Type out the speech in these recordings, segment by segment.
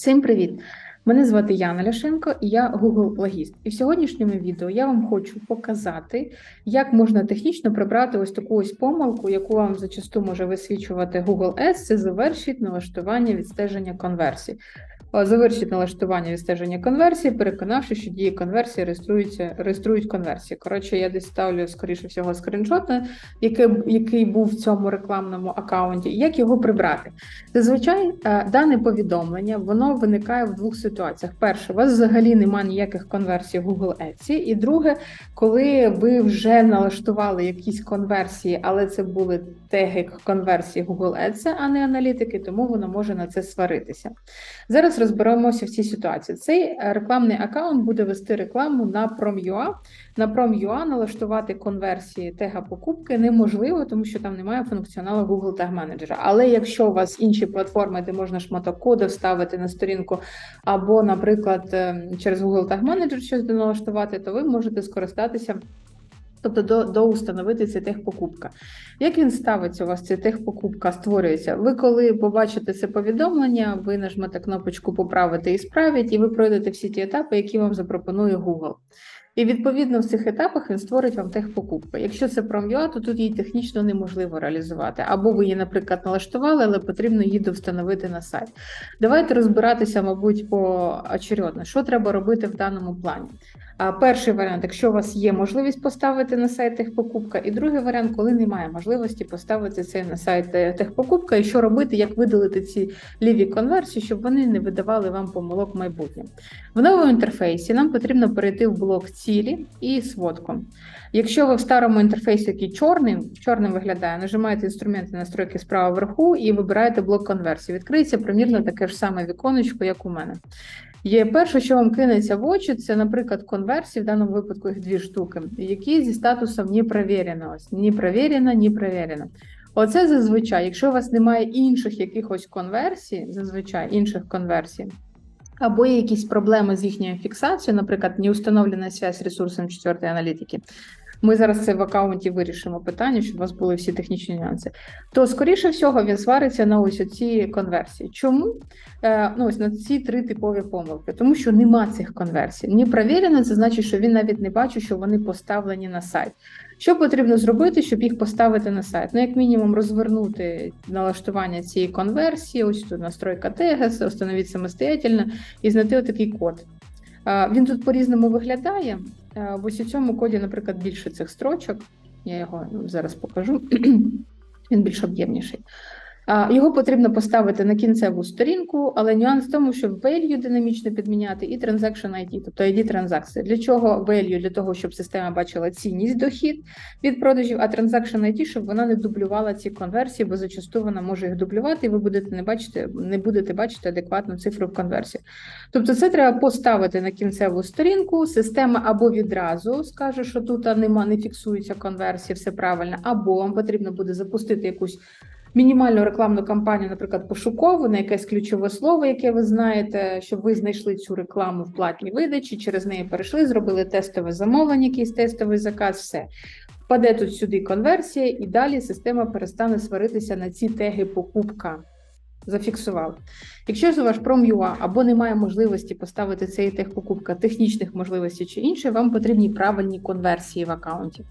Всім привіт! Мене звати Яна Ляшенко і я Google логіст. І в сьогоднішньому відео я вам хочу показати, як можна технічно прибрати ось таку ось помилку, яку вам зачасту може висвічувати Google Ads, це завершить налаштування відстеження конверсій. О, Завершить налаштування відстеження конверсії, переконавши, що дії конверсії реєструються, реєструють конверсії. Коротше, я десь ставлю, скоріше всього, скріншот, який, який був в цьому рекламному аккаунті, як його прибрати. Зазвичай е, дане повідомлення воно виникає в двох ситуаціях: перше, у вас взагалі немає ніяких конверсій Google Ads, і друге, коли ви вже налаштували якісь конверсії, але це були теги конверсії Google Ads, а не аналітики, тому воно може на це сваритися. Зараз розберемося в цій ситуації. Цей е, рекламний аккаунт буде вести рекламу на Prom.ua. На Prom.ua налаштувати конверсії тега покупки неможливо, тому що там немає функціоналу Google Tag Manager. Але якщо у вас інші платформи, де можна шматок коду вставити на сторінку, або, наприклад, е, через Google Tag Manager щось доналаштувати, то ви можете скористатися. Тобто до, доустановити це техпокупка. Як він ставиться у вас, ця техпокупка створюється? Ви коли побачите це повідомлення, ви нажмете кнопочку Поправити і справить, і ви пройдете всі ті етапи, які вам запропонує Google. І відповідно в цих етапах він створить вам техпокупку. Якщо це Prom.ua, то тут її технічно неможливо реалізувати. Або ви її, наприклад, налаштували, але потрібно її довстановити на сайт. Давайте розбиратися, мабуть, поочередно. Що треба робити в даному плані? Перший варіант, якщо у вас є можливість поставити на сайт техпокупка, і другий варіант, коли немає можливості поставити це на сайт е, техпокупка, і що робити, як видалити ці ліві конверсії, щоб вони не видавали вам помилок в майбутньому. В новому інтерфейсі нам потрібно перейти в блок цілі і сводку. Якщо ви в старому інтерфейсі, який чорним, чорним виглядає, нажимаєте інструменти настройки справа вверху і вибираєте блок конверсії. Відкриється примірно таке ж саме віконечко, як у мене. Є перше, що вам кинеться в очі, це, наприклад, конверсії, в даному випадку їх дві штуки, які зі статусом «не провірено». Ось «не провірено», «не провірено». Оце зазвичай, якщо у вас немає інших якихось конверсій, зазвичай інших конверсій, або є якісь проблеми з їхньою фіксацією, наприклад, не установлена зв'язь з ресурсом четвертої аналітики. Ми зараз це в аккаунті вирішимо питання, щоб у вас були всі технічні нюанси. То, скоріше всього, він свариться на ось ці конверсії. Чому? Е, ну, ось на ці три типові помилки, тому що нема цих конверсій. Не провірено, це значить, що він навіть не бачить, що вони поставлені на сайт. Що потрібно зробити, щоб їх поставити на сайт? Ну, як мінімум, розвернути налаштування цієї конверсії, ось тут настройка тегас, установити самостоятельно і знайти отакий код. Він тут по-різному виглядає. В ось у цьому коді, наприклад, більше цих строчок. Я його зараз покажу. Він більш об'ємніший. Його потрібно поставити на кінцеву сторінку, але нюанс в тому, щоб value динамічно підміняти і transaction ID, тобто ID транзакції. Для чого value? Для того, щоб система бачила цінність дохід від продажів, а transaction ID, щоб вона не дублювала ці конверсії, бо зачасту вона може їх дублювати, і ви будете не бачити, не будете бачити адекватну цифру в конверсії. Тобто, це треба поставити на кінцеву сторінку. Система або відразу скаже, що тут нема, не фіксується конверсія, все правильно, або вам потрібно буде запустити якусь мінімальну рекламну кампанію, наприклад, пошукову, на якесь ключове слово, яке ви знаєте, щоб ви знайшли цю рекламу в платній видачі, через неї перейшли, зробили тестове замовлення, якийсь тестовий заказ, все. Впаде тут сюди конверсія, і далі система перестане сваритися на ці теги покупка. Зафіксував. Якщо ж ваш Prom.ua або немає можливості поставити цей тег покупка, технічних можливостей чи інше, вам потрібні правильні конверсії в аккаунті.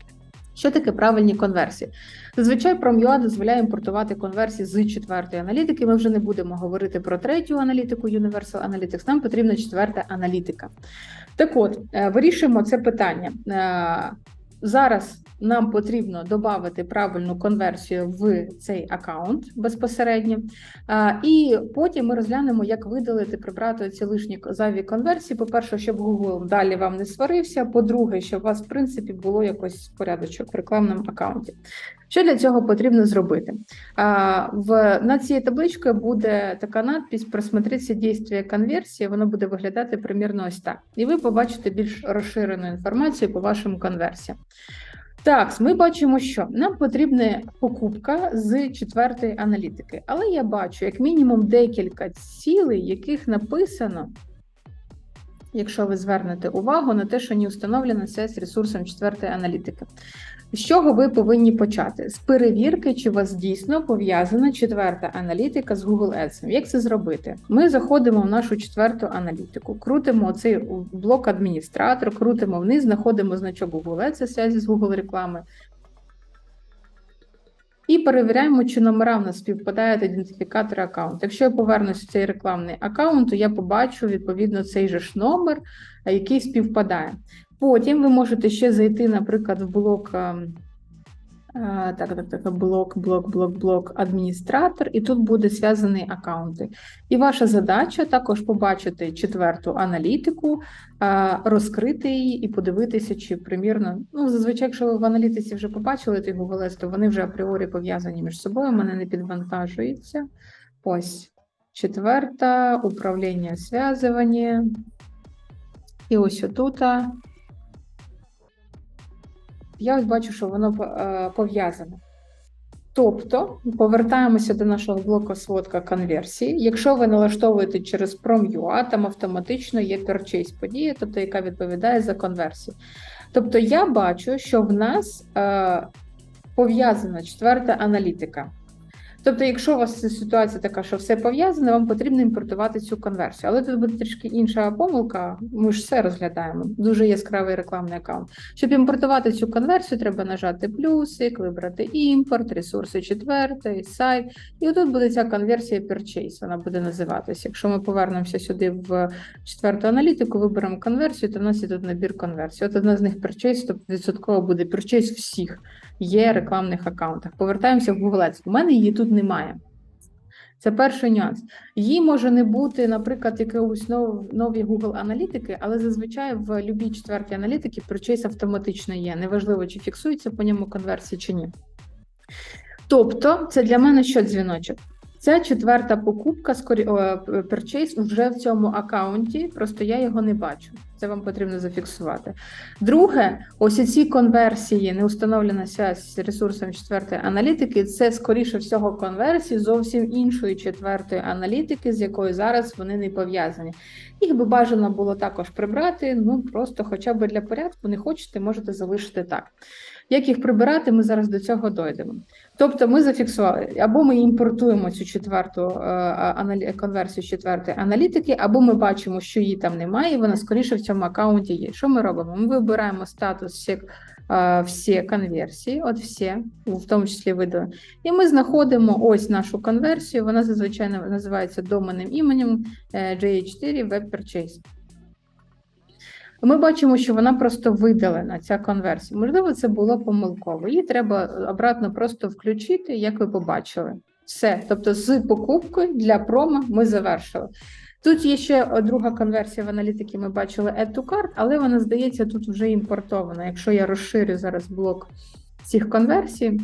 Що таке правильні конверсії? Зазвичай Prom.ua дозволяє імпортувати конверсії з четвертої аналітики. Ми вже не будемо говорити про третю аналітику Universal Analytics, Нам потрібна четверта аналітика. Так от, вирішуємо це питання. Зараз нам потрібно додати правильну конверсію в цей аккаунт безпосередньо, і потім ми розглянемо, як видалити, прибрати ці лишні зайві конверсії. По-перше, щоб Google далі вам не сварився. По-друге, щоб у вас, в принципі, було якось порядочок в рекламному аккаунті. Що для цього потрібно зробити? В над цією табличкою буде така надпись «Просмотріться дійствия конверсії. Воно буде виглядати примірно ось так. І ви побачите більш розширену інформацію по вашим конверсіям. Так, ми бачимо, що нам потрібна покупка з четвертої аналітики, але я бачу як мінімум декілька цілей, яких написано якщо ви звернете увагу на те, що не установлена связь з ресурсом четвертої аналітики. З чого ви повинні почати? З перевірки, чи у вас дійсно пов'язана четверта аналітика з Google Ads. Як це зробити? Ми заходимо в нашу четверту аналітику, крутимо цей блок адміністратор, крутимо вниз, знаходимо значок Google Ads, це зв'язі з Google реклами. І перевіряємо, чи номера в нас співпадають ідентифікатори аккаунту. Якщо я повернусь в цей рекламний аккаунт, то я побачу відповідно цей же ж номер, е, який співпадає. Потім ви можете ще зайти, наприклад, в блок. Так, так, так, блок, блок, блок, блок, адміністратор, і тут буде зв'язані аккаунти. І ваша задача також побачити четверту аналітику, розкрити її і подивитися, чи примірно. Ну, зазвичай, якщо ви в аналітиці вже побачили той Google то вони вже апріорі пов'язані між собою, мене не підвантажується. Ось четверта управління зв'язування. І ось отут. Я ось бачу, що воно е, пов'язане. Тобто, повертаємося до нашого блоку сводка конверсії. Якщо ви налаштовуєте через Prom.ua, там автоматично є purchase подія, тобто яка відповідає за конверсію. Тобто, я бачу, що в нас е, пов'язана четверта аналітика. Тобто, якщо у вас ситуація така, що все пов'язане, вам потрібно імпортувати цю конверсію. Але тут буде трішки інша помилка. Ми ж все розглядаємо. Дуже яскравий рекламний аккаунт. Щоб імпортувати цю конверсію, треба нажати плюсик, вибрати імпорт, ресурси четвертий, сайт. І отут буде ця конверсія Purchase, вона буде називатися. Якщо ми повернемося сюди в четверту аналітику, виберемо конверсію, то в нас є тут набір конверсій. От одна з них Purchase, тобто відсотково буде Purchase всіх є рекламних аккаунтах. Повертаємося в Google Ads. У мене її тут немає. Це перший нюанс. Її може не бути, наприклад, якоїсь нов, нові Google аналітики, але зазвичай в любій четвертій аналітики purchase автоматично є. Неважливо, чи фіксується по ньому конверсія, чи ні. Тобто, це для мене що дзвіночок? Це четверта покупка скорі... о, вже в цьому аккаунті, просто я його не бачу. Це вам потрібно зафіксувати. Друге, ось ці конверсії, не установлена зв'язь з ресурсом четвертої аналітики. Це скоріше всього конверсії зовсім іншої четвертої аналітики, з якою зараз вони не пов'язані. Їх би бажано було також прибрати. Ну просто, хоча б для порядку, не хочете, можете залишити так. Як їх прибирати, ми зараз до цього дойдемо. Тобто, ми зафіксували, або ми імпортуємо цю четверту е, конверсію четвертої аналітики, або ми бачимо, що її там немає, і вона скоріше в цьому аккаунті є. Що ми робимо? Ми вибираємо статус всі, е, всі конверсії, от всі, в тому числі видали. І ми знаходимо ось нашу конверсію. Вона зазвичай називається доменним іменем е, GA4 Web Purchase. Ми бачимо, що вона просто видалена, ця конверсія. Можливо, це було помилково. Її треба обратно просто включити, як ви побачили. Все. Тобто, з покупкою для промо ми завершили. Тут є ще друга конверсія в аналітики. Ми бачили Add to Cart, але вона, здається, тут вже імпортована. Якщо я розширю зараз блок цих конверсій,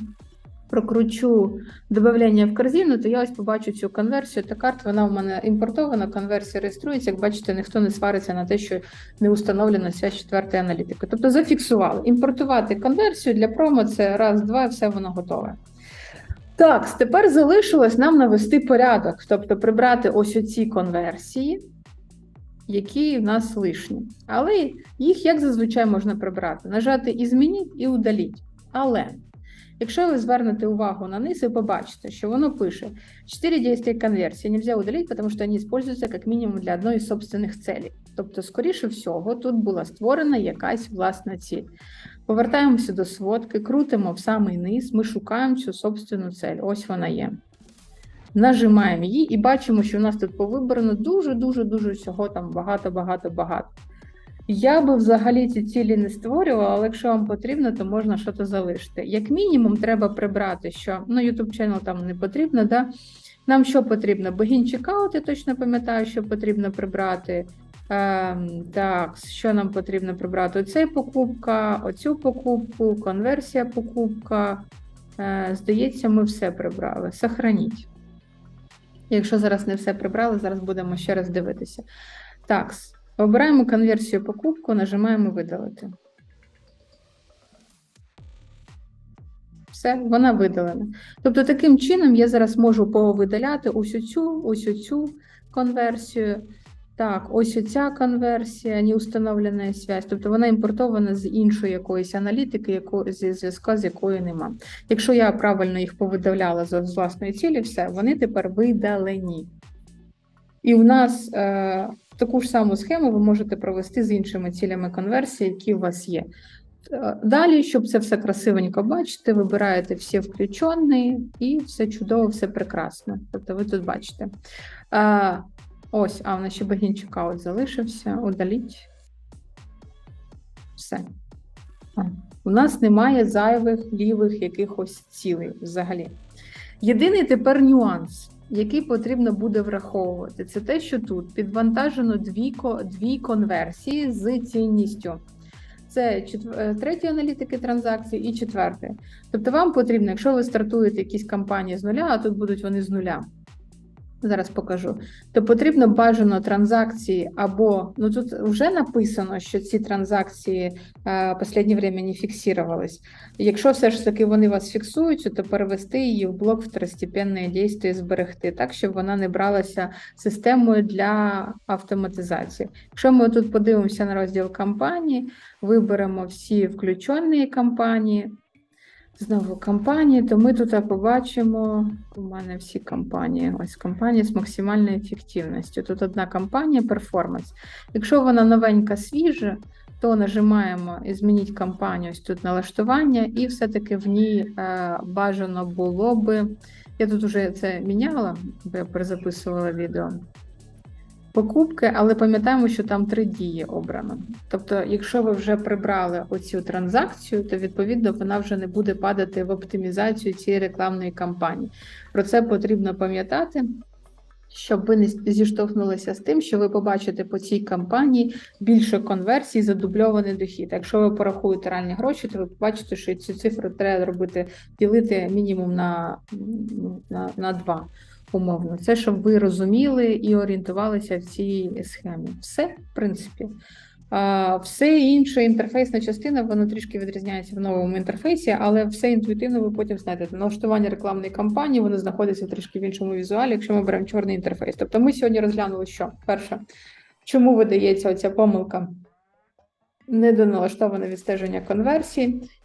прокручу додавання в корзину, то я ось побачу цю конверсію. Та карт вона у мене імпортована, конверсія реєструється. Як бачите, ніхто не свариться на те, що не установлена ця четверта аналітика. Тобто зафіксували. Імпортувати конверсію для промо це раз, два, все воно готове. Так, тепер залишилось нам навести порядок, тобто прибрати ось оці конверсії, які в нас лишні. Але їх як зазвичай можна прибрати: нажати і змініть, і удаліть. Але Якщо ви звернете увагу на низ, ви побачите, що воно пише 4 действия конверсии нельзя удалить, потому что они используются как мінімум для одної з собственних целей. Тобто, скоріше всього, тут була створена якась власна ціль. Повертаємося до сводки, крутимо в самий низ, ми шукаємо цю собственну цель. Ось вона є. Нажимаємо її і бачимо, що у нас тут повибрано дуже-дуже дуже всього там багато-багато-багато. Я би взагалі ці цілі не створювала, але якщо вам потрібно, то можна щось залишити. Як мінімум, треба прибрати, що ну, YouTube channel там не потрібно. Да? Нам що потрібно? Богін чекаут, я точно пам'ятаю, що потрібно прибрати. Ем, так, що нам потрібно прибрати? Оцей покупка, оцю покупку, конверсія покупка. Е, здається, ми все прибрали. Сохраніть. Якщо зараз не все прибрали, зараз будемо ще раз дивитися. Так, Обираємо конверсію покупку, нажимаємо видалити. Все, вона видалена. Тобто, таким чином я зараз можу повидаляти ось цю, ось цю конверсію. Так, ось оця конверсія, не установлена связь, тобто вона імпортована з іншої якоїсь аналітики, яко, зі зв'язка з якою нема. Якщо я правильно їх повидавляла з з власної цілі, все, вони тепер видалені. І в нас е, таку ж саму схему ви можете провести з іншими цілями конверсії, які у вас є. Е, Далі, щоб це все красивенько бачити, вибираєте всі включені і все чудово, все прекрасно. Тобто ви тут бачите. Е, Ось, а в нас ще богін чекаут залишився. Удаліть. Все. А, У нас немає зайвих лівих якихось цілей взагалі. Єдиний тепер нюанс, який потрібно буде враховувати, це те, що тут підвантажено дві, дві конверсії з цінністю. Це е, третій аналітики транзакцій і четвертий. Тобто вам потрібно, якщо ви стартуєте якісь кампанії з нуля, а тут будуть вони з нуля. Зараз покажу. То потрібно бажано транзакції або ну тут вже написано, що ці транзакції е, в останнє время не фіксувались. Якщо все ж таки вони вас фіксують, то перевести її в блок второстепенне дійство і зберегти, так щоб вона не бралася системою для автоматизації. Якщо ми тут подивимося на розділ кампанії, виберемо всі включені кампанії. Знову кампанії, то ми тут побачимо. У мене всі кампанії. Ось кампанія з максимальною ефективністю. Тут одна кампанія перформанс. Якщо вона новенька, свіжа, то нажимаємо «Змініть кампанію, ось тут налаштування, і все-таки в ній е, бажано було би. Я тут вже це міняла, бо я перезаписувала відео. Покупки, але пам'ятаємо, що там три дії обрано. Тобто, якщо ви вже прибрали оцю транзакцію, то відповідно вона вже не буде падати в оптимізацію цієї рекламної кампанії. Про це потрібно пам'ятати, щоб ви не зіштовхнулися з тим, що ви побачите по цій кампанії більше конверсій, задубльований дохід. Якщо ви порахуєте реальні гроші, то ви побачите, що цю цифру треба робити ділити мінімум на, на, на 2 умовно. Це щоб ви розуміли і орієнтувалися в цій схемі. Все, в принципі. Все інше, інтерфейсна частина, воно трішки відрізняється в новому інтерфейсі, але все інтуїтивно ви потім знайдете. Налаштування рекламної кампанії, воно знаходиться трішки в іншому візуалі, якщо ми беремо чорний інтерфейс. Тобто ми сьогодні розглянули, що перше, чому видається оця помилка недоналаштоване відстеження конверсій, Е,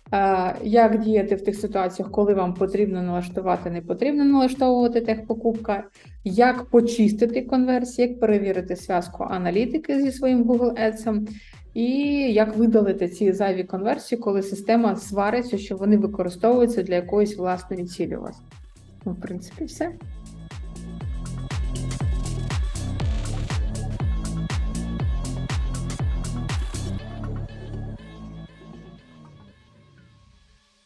Як діяти в тих ситуаціях, коли вам потрібно налаштувати, не потрібно налаштовувати техпокупка, як почистити конверсії, як перевірити зв'язку аналітики зі своїм Google Ads, і як видалити ці зайві конверсії, коли система свариться, що вони використовуються для якоїсь власної цілі у вас. Ну, в принципі, все.